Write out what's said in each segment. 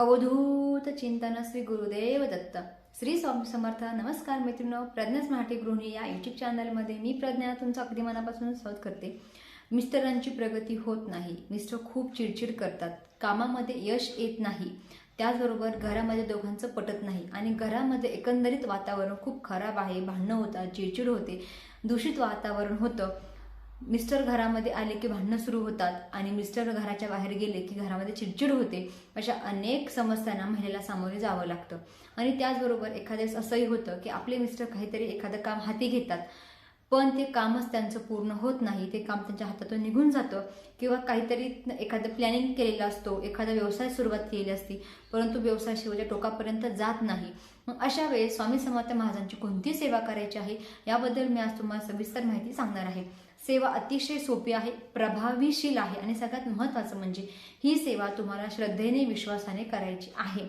अवधूत चिंतन श्री गुरुदेव दत्त. श्री स्वामी समर्थ नमस्कार मित्रांनो. प्रज्ञाच मराठी गृहिणी या युट्यूब चॅनलमध्ये मी प्रज्ञा तुमचं अगदी मनापासून स्वागत करते. मिस्टरांची प्रगती होत नाही. मिस्टर खूप चिडचिड करतात. कामामध्ये यश येत नाही. त्याचबरोबर घरामध्ये दोघांचं पटत नाही आणि घरामध्ये एकंदरीत वातावरण खूप खराब आहे भांडणं होतात चिडचिड होते दूषित वातावरण होतं. मिस्टर घरामध्ये आले की भांडणं सुरू होतात आणि मिस्टर घराच्या बाहेर गेले की घरामध्ये चिडचिड होते अशा अनेक समस्यांना महिलेला सामोरे जावं लागतं. आणि त्याचबरोबर एखाद्यास असंही होतं की आपले मिस्टर काहीतरी एखादं काम हाती घेतात पण ते कामच त्यांचं पूर्ण होत नाही. ते काम त्यांच्या हातातून निघून जातं. किंवा काहीतरी एखादं प्लॅनिंग केलेलं असतो. एखादा व्यवसाय सुरुवात केलेली असती. परंतु व्यवसाय शिवाय टोकापर्यंत जात नाही. मग अशा वेळेस स्वामी समर्थ महाराजांची कोणती सेवा करायची आहे? याबद्दल मी आज तुम्हाला सविस्तर माहिती सांगणार आहे. सेवा अतिशय सोपी आहे प्रभावीशील आहे आणि सगळ्यात महत्त्वाचं म्हणजे ही सेवा तुम्हाला श्रद्धेने विश्वासाने करायची आहे.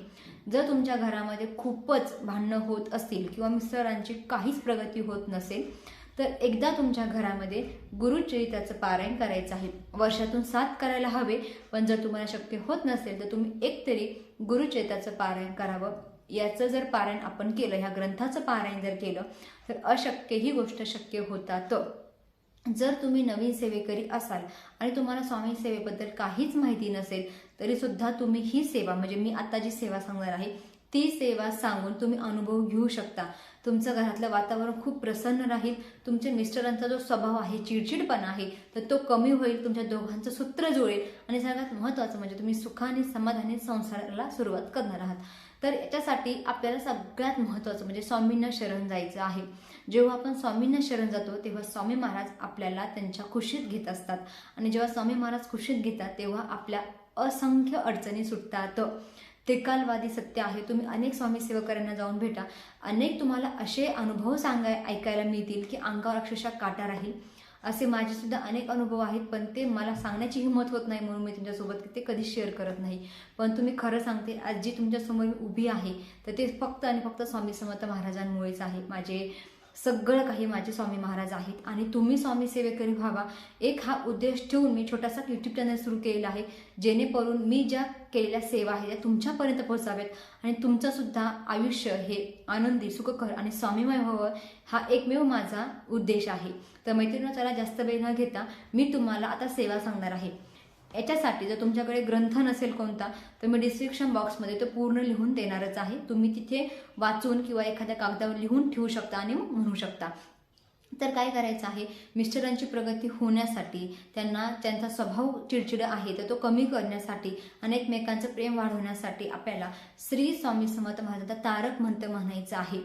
जर तुमच्या घरामध्ये खूपच भांडणं होत असतील किंवा मिस्टरांची काहीच प्रगती होत नसेल तर एकदा तुमच्या घरामध्ये गुरुचरित्राचं पारायण करायचं आहे. वर्षातून सात करायला हवे पण जर तुम्हाला शक्य होत नसेल तर तुम्ही एकतरी गुरुचरित्राचं पारायण करावं. याचं जर पारायण आपण केलं ह्या ग्रंथाचं पारायण जर केलं तर अशक्य ही गोष्ट शक्य होतात. जर तुम्ही नवीन सेवेकरी असाल आणि तुम्हाला स्वामी सेवेबद्दल काहीच माहिती नसेल तरी सुद्धा तुम्ही ही सेवा म्हणजे मी आता जी सेवा सांगणार आहे ती सेवा सांगून तुम्ही अनुभव घेऊ शकता. तुमचं घरातलं वातावरण खूप प्रसन्न राहील. तुमच्या मिस्टरांचा जो स्वभाव आहे चिडचिडपणा आहे तर तो कमी होईल तुमच्या दोघांचं सूत्र जुळेल. आणि सगळ्यात महत्त्वाचं म्हणजे तुम्ही सुखाने समाधानी संसाराला सुरुवात करणार आहात. तर याच्यासाठी आपल्याला सगळ्यात महत्त्वाचं म्हणजे स्वामींना शरण जायचं आहे. जेव्हा आपण स्वामींना शरण जातो तेव्हा स्वामी महाराज आपल्याला त्यांच्या खुशीत घेत असतात. आणि जेव्हा स्वामी महाराज खुशीत घेतात तेव्हा आपल्या असंख्य अडचणी सुटतात. त्रिकालवादी सत्य आहे. तुम्ही अनेक स्वामी सेवकऱ्यांना जाऊन भेटा. अनेक तुम्हाला असे अनुभव सांगाय ऐकायला मिळतील की अंगावर अक्षरशः काटा राहील. असे माझे सुद्धा अनेक अनुभव आहेत पण ते मला सांगण्याची हिंमत होत नाही म्हणून मी तुमच्यासोबत ते कधी शेअर करत नाही. पण तुम्ही खरं सांगते आज जी तुमच्यासमोर मी उभी आहे तर ते फक्त आणि फक्त स्वामी समर्थ महाराजांमुळेच आहे. माझे सगळं काही माझे स्वामी महाराज आहेत. आणि तुम्ही स्वामी सेवेकरी व्हावा. एक हा उद्देश ठेवून मी छोटासा यूट्यूब चॅनल सुरू केलेला आहे. जेणेकरून मी ज्या केलेल्या सेवा आहेत त्या तुमच्यापर्यंत पोहोचाव्यात. आणि तुमचंसुद्धा आयुष्य हे आनंदी सुखकर आणि स्वामीमय व्हावं हा एकमेव माझा उद्देश आहे. तर मैत्रिणी चला जास्त वेळ न घेता मी तुम्हाला आता सेवा सांगणार आहे. याच्यासाठी जर तुमच्याकडे ग्रंथ नसेल कोणता तर मी डिस्क्रिप्शन बॉक्समध्ये तो पूर्ण लिहून देणारच आहे. तुम्ही तिथे वाचून किंवा एखाद्या कागदावर लिहून ठेवू शकता आणि म्हणू शकता. तर काय करायचं आहे? मिस्टरांची प्रगती होण्यासाठी त्यांना त्यांचा स्वभाव चिडचिड आहे तर तो कमी करण्यासाठी आणि एकमेकांचं प्रेम वाढवण्यासाठी आपल्याला श्री स्वामी समर्थ महाराजांचा तारक मंत्र म्हणायचं आहे.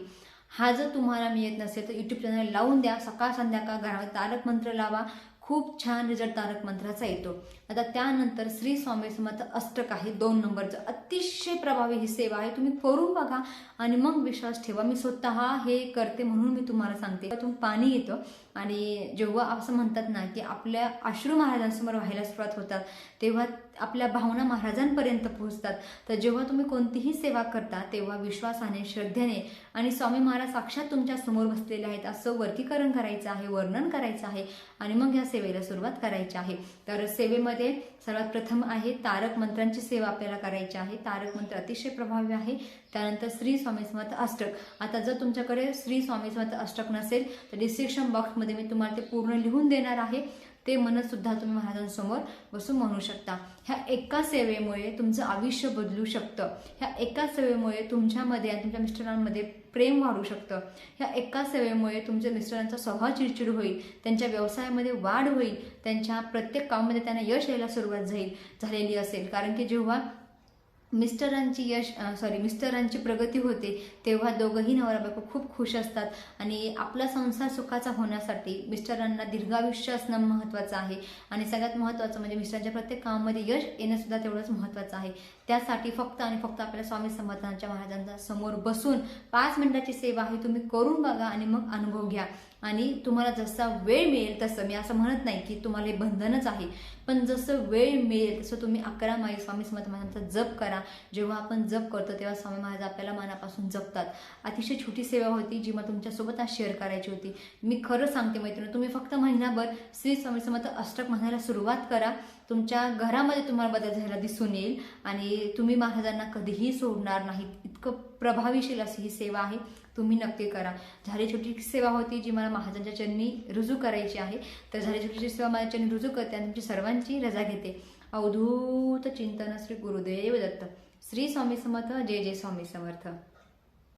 हा जर तुम्हाला मिळत नसेल तर यूट्यूब चॅनल लावून द्या. सकाळ संध्याकाळ घरावर तारक मंत्र लावा. खूप छान रिझल्ट तारक मंत्राचा येतो. आता त्यानंतर श्री स्वामी समर्थ अष्टक आहे दोन नंबरचं. अतिशय प्रभावी ही सेवा आहे. तुम्ही करून बघा आणि मग विश्वास ठेवा. मी स्वतः हे करते म्हणून मी तुम्हाला सांगते. त्यातून पाणी येतं आणि जेव्हा असं म्हणतात ना की आपल्या अश्रू महाराजांसमोर व्हायला सुरुवात होतात तेव्हा आपल्या भावना महाराजांपर्यंत पोहोचतात. तर जेव्हा तुम्ही कोणतीही सेवा करता तेव्हा विश्वासाने श्रद्धेने आणि स्वामी महाराज साक्षात तुमच्यासमोर बसलेले आहेत. असं वर्गीकरण करायचं आहे वर्णन करायचं आहे आणि मग या सेवेला सुरुवात करायची आहे. तर सेवेमध्ये सर्वात प्रथम आहे तारक मंत्रांची सेवा आपल्याला करायची आहे. तारक मंत्र अतिशय प्रभावी आहे. त्यानंतर श्री स्वामी समर्थ अष्टक. आता जर तुमच्याकडे श्री स्वामी समर्थ अष्टक नसेल तर डिस्क्रिप्शन बॉक्समध्ये मी तुम्हाला ते पूर्ण लिहून देणार आहे. ते मनसुद्धा तुम्ही महाराजांसमोर बसून म्हणू शकता. ह्या एका सेवेमुळे तुमचं आयुष्य बदलू शकतं. ह्या एका सेवेमुळे तुमच्यामध्ये आणि तुमच्या मिस्टरांमध्ये प्रेम वाढू शकतं. ह्या एका सेवेमुळे तुमच्या मिस्टरांचा स्वभाव चिडचिड होईल त्यांच्या व्यवसायामध्ये वाढ होईल त्यांच्या प्रत्येक कामामध्ये त्यांना यश यायला सुरुवात जाईल झालेली असेल. कारण की जेव्हा मिस्टरांची यश सॉरी मिस्टरांची प्रगती होते तेव्हा दोघंही नवरा बायको खूप खुश असतात. आणि आपला संसार सुखाचा होण्यासाठी मिस्टरांना दीर्घायुष्य असणं महत्त्वाचं आहे. आणि सगळ्यात महत्त्वाचं म्हणजे मिस्टरांच्या प्रत्येक कामामध्ये यश येणंसुद्धा तेवढंच महत्त्वाचं आहे. त्यासाठी फक्त आणि फक्त आपल्याला स्वामी समर्थांच्या महाराजांच्या समोर बसून पाच मिनिटाची सेवा ही तुम्ही करून बघा आणि मग अनुभव घ्या. आणि तुम्हाला जसा वेळ मिळेल तसं मी असं म्हणत नाही की तुम्हाला हे बंधनच आहे पण जसं वेळ मिळेल तसं तुम्ही अकरा माई स्वामी समर्थ महाराजांचा जप करा. जेव्हा आपण जप करतो तेव्हा स्वामी महाराज आपल्याला मनापासून जपतात. अतिशय छोटी सेवा होती जी मला तुमच्यासोबत आज शेअर करायची होती. मी खरं सांगते मैत्रिणी तुम्ही फक्त महिनाभर श्री स्वामी समर्थ अष्टक म्हणायला सुरुवात करा. तुमच्या घरामध्ये तुम्हाला बदल झालेला दिसून येईल आणि तुम्ही महाराजांना कधीही सोडणार नाहीत. इतकं प्रभावीशील अशी ही सेवा आहे. तुम्ही नक्की करा. झाली छोटी सेवा होती जी मला महाराजांच्या चरणी रुजू करायची आहे. तर झाली छोटीची सेवा माझ्या चरणी रुजू करते आणि तुमची सर्वांची रजा घेते. अवधूत चिंतन श्री गुरुदेव दत्त. श्री स्वामी समर्थ. जय जय स्वामी समर्थ.